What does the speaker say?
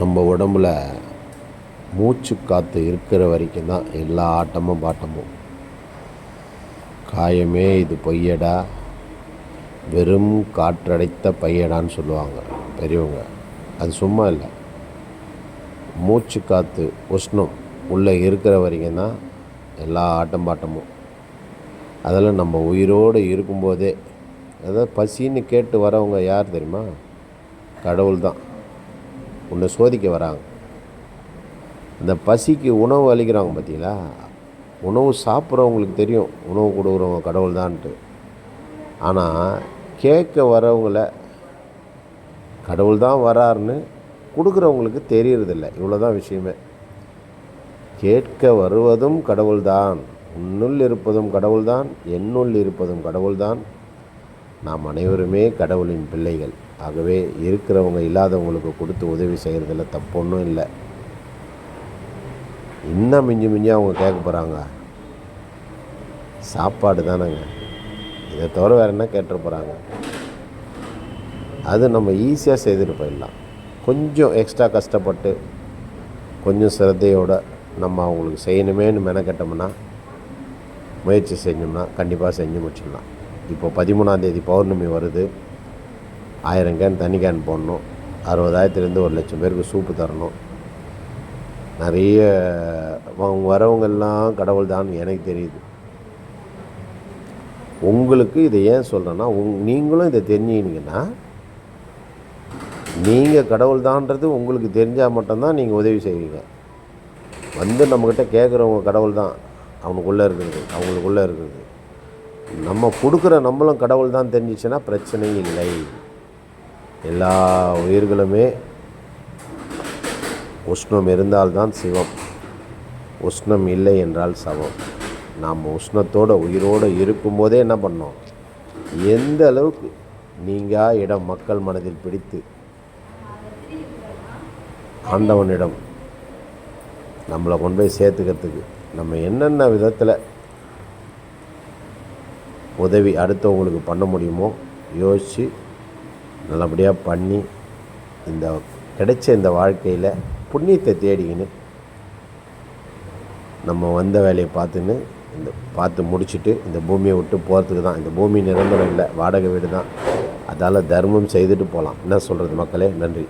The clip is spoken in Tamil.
நம்ம உடம்புல மூச்சு காற்று இருக்கிற வரைக்கும் தான் எல்லா ஆட்டமும் பாட்டமும். காயமே இது பொய்யடா. வெறும் காற்றடைத்த பையடான்னு சொல்லுவாங்க பெரியவங்க. அது சும்மா இல்லை. மூச்சு காற்று உஷ்ணம் உள்ளே இருக்கிற வரைக்கும் தான் எல்லா ஆட்டம் பாட்டமும். அதில் நம்ம உயிரோடு இருக்கும்போதே அதாவது பசின்னு கேட்டு வரவங்க யார் தெரியுமா? கடவுள் தான் உன்னை சோதிக்க வராங்க. இந்த பசிக்கு உணவு அளிக்கிறாங்க பார்த்தீங்களா? உணவு சாப்பிட்றவங்களுக்கு தெரியும். உணவு கொடுக்குறவங்க கடவுள் தான்ட்டு ஆனால் கேட்க வரவங்கள கடவுள் தான் வராருன்னு கொடுக்குறவங்களுக்கு தெரியறதில்ல. இவ்வளோ தான் விஷயமே. கேட்க வருவதும் கடவுள்தான். உன்னுள் இருப்பதும் கடவுள்தான். என்னுள் இருப்பதும் கடவுள்தான். நாம் அனைவருமே கடவுளின் பிள்ளைகள். ஆகவே இருக்கிறவங்க இல்லாதவங்களுக்கு கொடுத்து உதவி செய்கிறதுல தப்பு ஒன்றும் இல்லை. இன்னும் மிஞ்சி மிஞ்சி அவங்க கேட்க போகிறாங்க சாப்பாடு தானேங்க. இதை தவிர வேறு என்ன கேட்டுற போகிறாங்க அது நம்ம ஈஸியாக செய்துட்டு போயிடலாம். கொஞ்சம் எக்ஸ்ட்ரா கஷ்டப்பட்டு கொஞ்சம் சிரத்தையோடு நம்ம அவங்களுக்கு செய்யணுமேனு மெனக்கட்டோம்னா முயற்சி செஞ்சோம்னா கண்டிப்பாக செஞ்சு முடிச்சிடலாம். இப்போ பதிமூணாந்தேதி பௌர்ணமி வருது. ஆயிரம் கேன் தண்ணி கேன் போடணும். அறுபதாயிரத்துலேருந்து ஒரு லட்சம் பேருக்கு சூப்பு தரணும். நிறைய அவங்க வரவங்கெல்லாம் கடவுள் தான் எனக்கு தெரியுது. உங்களுக்கு இதை ஏன் சொல்கிறேன்னா உங் நீங்களும் இதை தெரிஞ்சுக்கினீங்கன்னா நீங்கள் கடவுள் தான்றது உங்களுக்கு தெரிஞ்சால் மட்டும்தான் நீங்கள் உதவி செய்வீங்க. வந்து நம்மக்கிட்ட கேட்குறவங்க கடவுள் தான் அவனுக்குள்ளே இருக்கிறது அவங்களுக்குள்ளே இருக்கிறது நம்ம கொடுக்குற நம்மளும் கடவுள் தான் தெரிஞ்சிச்சுன்னா பிரச்சனை இல்லை. எல்லா உயிர்களுமே உஷ்ணம் இருந்தால்தான் சிவம். உஷ்ணம் இல்லை என்றால் சவம். நாம் உஷ்ணத்தோட உயிரோடு இருக்கும்போதே என்ன பண்ணோம் எந்த அளவுக்கு நீங்கள் இடம் மக்கள் மனதில் பிடித்து ஆண்டவனிடம் நம்மளை கொண்டு போய் சேர்த்துக்கிறதுக்கு நம்ம என்னென்ன விதத்தில் உதவி அடுத்தவங்களுக்கு பண்ண முடியுமோ யோசித்து நல்லபடியாக பண்ணி இந்த கிடைச்ச இந்த வாழ்க்கையில் புண்ணியத்தை தேடிக்கின்னு நம்ம வந்த வேலையை பார்த்துன்னு இந்த பார்த்து முடிச்சுட்டு இந்த பூமியை விட்டு போகிறதுக்கு தான். இந்த பூமி நிரந்தரம் இல்லை. வாடகை வீடு தான் அதால் தர்மம் செய்துட்டு போகலாம் என்ன சொல்கிறது மக்களே? நன்றி.